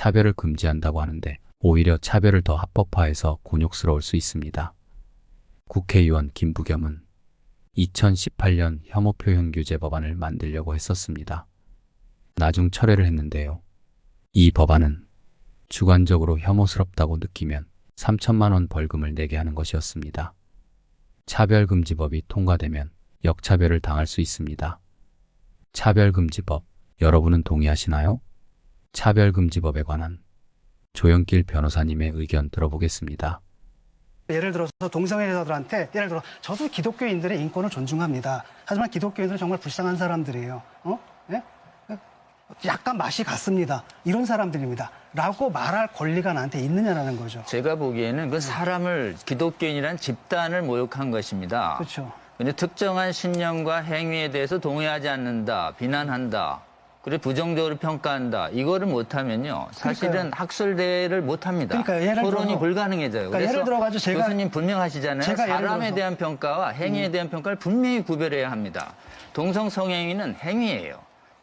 차별을 금지한다고 하는데 오히려 차별을 더 합법화해서 곤욕스러울 수 있습니다. 국회의원 김부겸은 2018년 혐오 표현 규제 법안을 만들려고 했었습니다. 나중 철회를 했는데요. 이 법안은 주관적으로 혐오스럽다고 느끼면 3천만 원 벌금을 내게 하는 것이었습니다. 차별금지법이 통과되면 역차별을 당할 수 있습니다. 차별금지법, 여러분은 동의하시나요? 차별금지법에 관한 조영길 변호사님의 의견 들어보겠습니다. 예를 들어서 동성애자들한테 예를 들어 저도 기독교인들의 인권을 존중합니다. 하지만 기독교인들은 정말 불쌍한 사람들이에요. 어? 예? 약간 맛이 갔습니다. 이런 사람들입니다. 라고 말할 권리가 나한테 있느냐라는 거죠. 제가 보기에는 네. 그 사람을 기독교인이란 집단을 모욕한 것입니다. 그렇죠. 근데 특정한 신념과 행위에 대해서 동의하지 않는다, 비난한다, 그래 부정적으로 평가한다. 이거를 못하면요, 사실은 그러니까요. 학술대회를 못합니다. 그러니까 토론이 불가능해져요. 그러니까 그래서 예를 들어가지고 제가- 교수님 분명하시잖아요. 사람에 음. 대한 평가와 행위에 대한 평가를 분명히 구별해야 합니다. 동성 성행위는 행위예요.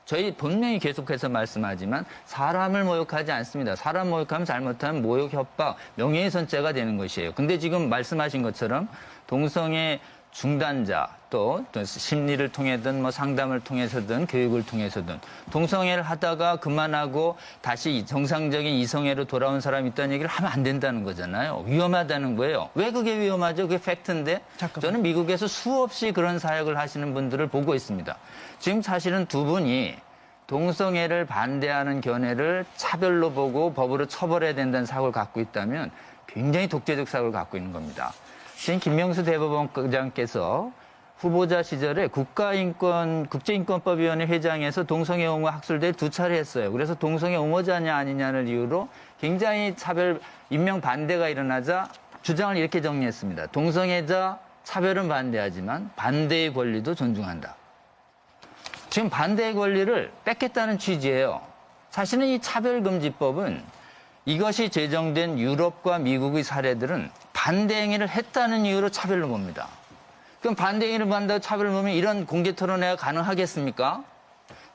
저희 분명히 계속해서 말씀하지만 사람을 모욕하지 않습니다. 사람 모욕하면 잘못하면 모욕, 협박, 명예훼손죄가 되는 것이에요. 근데 지금 말씀하신 것처럼 동성애 중단자 또, 또 심리를 통해든 뭐 상담을 통해서든 교육을 통해서든 동성애를 하다가 그만하고 다시 정상적인 이성애로 돌아온 사람이 있다는 얘기를 하면 안 된다는 거잖아요. 위험하다는 거예요. 왜 그게 위험하죠? 그게 팩트인데 잠깐만. 저는 미국에서 수없이 그런 사역을 하시는 분들을 보고 있습니다. 지금 사실은 두 분이 동성애를 반대하는 견해를 차별로 보고 법으로 처벌해야 된다는 사고를 갖고 있다면 굉장히 독재적 사고를 갖고 있는 겁니다. 지금 김명수 대법원장께서 후보자 시절에 국가인권 국제인권법위원회 회장에서 동성애 옹호 학술대를 두 차례 했어요. 그래서 동성애 옹호자냐 아니냐를 이유로 굉장히 차별 인명 반대가 일어나자 주장을 이렇게 정리했습니다. 동성애자 차별은 반대하지만 반대의 권리도 존중한다. 지금 반대의 권리를 뺏겠다는 취지예요. 사실은 이 차별금지법은 이것이 제정된 유럽과 미국의 사례들은 반대 행위를 했다는 이유로 차별로 봅니다. 그럼 반대 행위를 한다고 차별을 보면 이런 공개 토론회가 가능하겠습니까?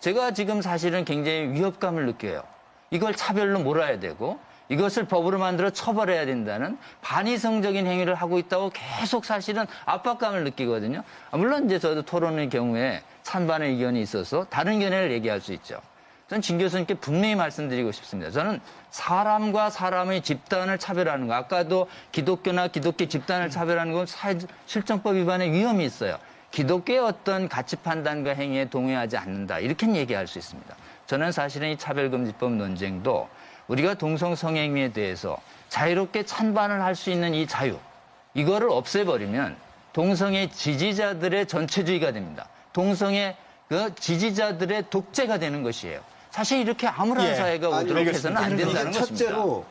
제가 지금 사실은 굉장히 위협감을 느껴요. 이걸 차별로 몰아야 되고 이것을 법으로 만들어 처벌해야 된다는 반이성적인 행위를 하고 있다고 계속 사실은 압박감을 느끼거든요. 아, 물론 이제 저도 토론의 경우에 찬반의 의견이 있어서 다른 견해를 얘기할 수 있죠. 저는 진 교수님께 분명히 말씀드리고 싶습니다. 저는 사람과 사람의 집단을 차별하는 거, 아까도 기독교나 기독교 집단을 차별하는 건 실정법 위반의 위험이 있어요. 기독교의 어떤 가치 판단과 행위에 동의하지 않는다. 이렇게 얘기할 수 있습니다. 저는 사실은 이 차별금지법 논쟁도 우리가 동성 성행위에 대해서 자유롭게 찬반을 할 수 있는 이 자유, 이거를 없애버리면 동성애 지지자들의 전체주의가 됩니다. 동성애 그 지지자들의 독재가 되는 것이에요. 사실 이렇게 아무런 예. 사회가 오도록 해서는 안. 된다는 것입니다. 첫째로